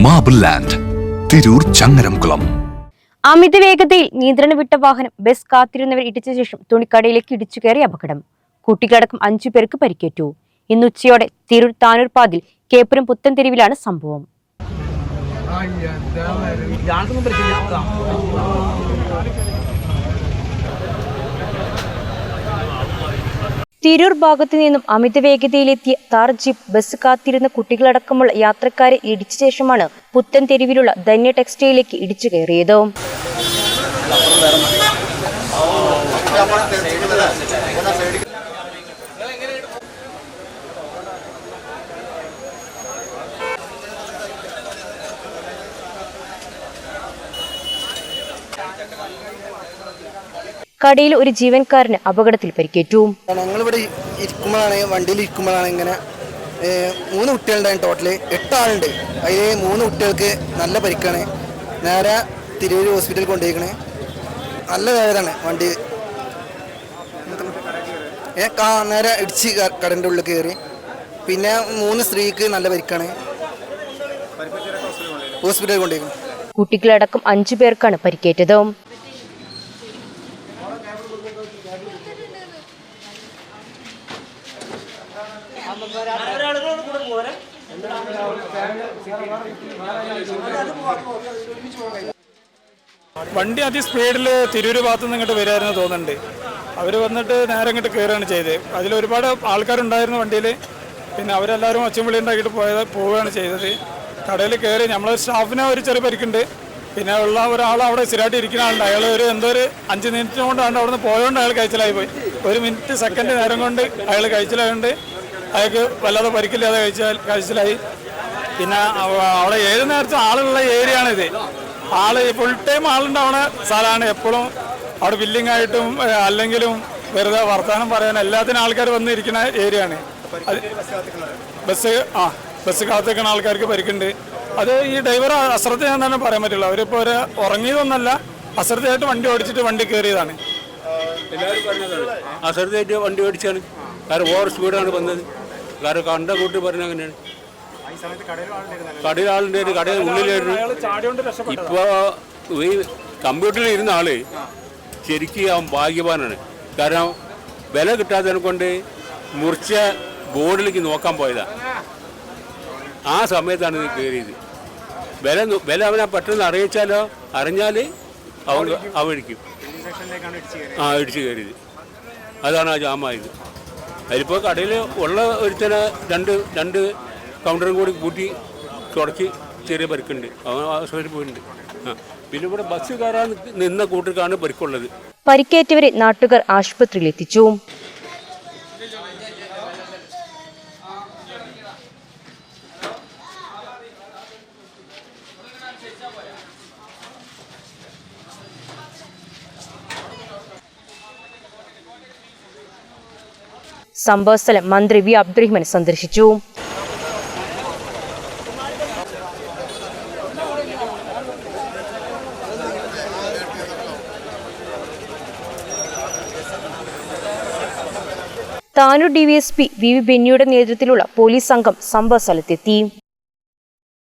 Marble land Tirur Changaramkulam അമിത വേഗതയിൽ നിയന്ത്രണം വിട്ട വാഹനം ബസ് കാത്തിരുന്നവർ ഇടിച്ച ശേഷം തുണിക്കടയിലേക്ക് ഇടിച്ചു കയറിയ അപകടം. കുട്ടികളടക്കം അഞ്ചു പേർക്ക് പരിക്കേറ്റു. ഇന്ന് ഉച്ചയോടെ തിരൂർ താനൂർ പാതിൽ കേപ്പുരം പുത്തൻ തെരുവിലാണ് സംഭവം. തിരൂർ ഭാഗത്തു നിന്നും അമിത വേഗതയിലെത്തിയ താർ ജീപ്പ് ബസ് കാത്തിരുന്ന കുട്ടികളടക്കമുള്ള യാത്രക്കാരെ ഇടിച്ച ശേഷമാണ് പുത്തൻ തെരുവിലുള്ള ധന്യ ടെക്സ്റ്റൈലിലേക്ക് ഇടിച്ചു കയറിയത്. കടയിൽ ഒരു ജീവനക്കാരന് അപകടത്തിൽ പരിക്കേറ്റു. ഞങ്ങളിവിടെ ഇരിക്കുമ്പോഴാണ് വണ്ടിയിൽ ഇരിക്കുമ്പോഴാണ് ഇങ്ങനെ മൂന്ന് കുട്ടികളുണ്ടായിരുന്നു ടോട്ടൽ എട്ടാളുണ്ട് അതിൽ മൂന്ന് കുട്ടികൾക്ക് നല്ല പരിക്കാണ്. നേരെ തിരൂർ ഹോസ്പിറ്റലിൽ കൊണ്ടുപോയിക്കണേ. നല്ല വേദനയാണ് വണ്ടി. ഏ കാ നേരെ ഇടിച്ച് കടന്റെ ഉള്ളിൽ കയറി. പിന്നെ മൂന്ന് സ്ത്രീക്ക് നല്ല പരിക്കാണ്. ഹോസ്പിറ്റലിൽ കൊണ്ടുപോയിക്കണം. കുട്ടികളടക്കം അഞ്ചു പേർക്കാണ് പരിക്കേറ്റത്. വണ്ടി അതി സ്പീഡിൽ തിരൂര് ഭാഗത്തു നിന്ന് ഇങ്ങോട്ട് വരുമായിരുന്നു തോന്നുന്നുണ്ട്. അവർ വന്നിട്ട് നേരെ ഇങ്ങോട്ട് കയറുകയാണ് ചെയ്തത്. അതിൽ ഒരുപാട് ആൾക്കാരുണ്ടായിരുന്നു വണ്ടിയിൽ പിന്നെ അവരെല്ലാവരും ഒച്ചവിളി ഉണ്ടാക്കിയിട്ട് പോയത് പോവുകയാണ് ചെയ്തത്. കടയിൽ കയറി നമ്മളെ സ്റ്റാഫിനെ ഒരു ചെറിയ പരിക്കുണ്ട്. പിന്നെ ഉള്ള ഒരാൾ അവിടെ സ്ഥിരമായിട്ട് ഇരിക്കുന്ന അയാൾ ഒരു എന്തോ ഒരു അഞ്ച് മിനിറ്റ് കൊണ്ടാണ് അവിടെ നിന്ന് പോയതുകൊണ്ട് അയാൾ കഴിച്ചിലായി പോയി. ഒരു മിനിറ്റ് സെക്കൻഡ് നേരം കൊണ്ട് അയാൾ കഴിച്ചിലായതുകൊണ്ട് അയാൾക്ക് വല്ലാതെ പരിക്കില്ലാതെ കഴിച്ചാൽ കഴിച്ചിലായി. പിന്നെ അവ- അവിടെ ഏത് നേരത്തും ആളുള്ള ഏരിയ ആണിത് ആൾ ഫുൾ ടൈം ആളുണ്ടാവണ സ്ഥലമാണ്. എപ്പോഴും അവിടെ ബില്ലിംഗ് ആയിട്ടും അല്ലെങ്കിലും വെറുതെ വർത്തമാനം പറയാൻ എല്ലാത്തിനും ആൾക്കാർ വന്നിരിക്കുന്ന ഏരിയ ആണ് ബസ് ആ ബസ് കാത്തിരിക്കുന്ന ആൾക്കാർക്ക് പരിക്കുണ്ട്. അത് ഈ ഡ്രൈവർ അശ്രദ്ധ ഞാൻ തന്നെ പറയാൻ പറ്റില്ല. അവരിപ്പോൾ ഒരു ഉറങ്ങിയതൊന്നല്ല അശ്രദ്ധയായിട്ട് വണ്ടി ഓടിച്ചിട്ട് വണ്ടി കയറിയതാണ് അശ്രദ്ധയായിട്ട് വണ്ടി ഓടിച്ചാണ്. കാരണം ഓവർ സ്പീഡാണ് വന്നത്. കാരണം കണ്ട കൂട്ടി പറഞ്ഞ അങ്ങനെയാണ് കടയിൽ ആളുണ്ടായിരുന്നു കടയിൽ ഉള്ളിലായിരുന്നു. ഇപ്പോൾ ഈ കമ്പ്യൂട്ടറിൽ ഇരുന്ന ആൾ ശരിക്കും അവൻ ഭാഗ്യവാനാണ്. കാരണം വില കിട്ടാത്തതിനെ കൊണ്ട് മുറിച്ച ബോർഡിലേക്ക് നോക്കാൻ പോയതാ. ആ സമയത്താണ് ഇത് കയറിയത്. വില വില അവനെ പെട്ടെന്ന് അറിയിച്ചാലോ? അറിഞ്ഞാൽ അവൻ അവൻ ഇടിക്കും. ആ ഇടിച്ചു കയറിയത്. അതാണ് ആ ജാമായത് അതിലിപ്പോൾ കടയിൽ ഉള്ള ഒരുത്തനെ രണ്ട് രണ്ട് കൗണ്ടറും കൂടി കൂട്ടി തുടക്കി ചെറിയ പരിക്കുണ്ട്. അവൻ ആശുപത്രിയിൽ പോയിട്ടുണ്ട്. പിന്നെ ഇവിടെ ബസ് കയറാൻ നിന്ന കൂട്ടർക്കാണ് പരിക്കുള്ളത്. പരിക്കേറ്റവരെ നാട്ടുകാർ ആശുപത്രിയിൽ എത്തിച്ചു. സംഭവസ്ഥലം മന്ത്രി വി അബ്ദുറഹിമാൻ സന്ദർശിച്ചു. Tanur D V S P V V ബെന്നിയുടെ നേതൃത്വത്തിലുള്ള പോലീസ് സംഘം സംഭവ സ്ഥലത്തെത്തി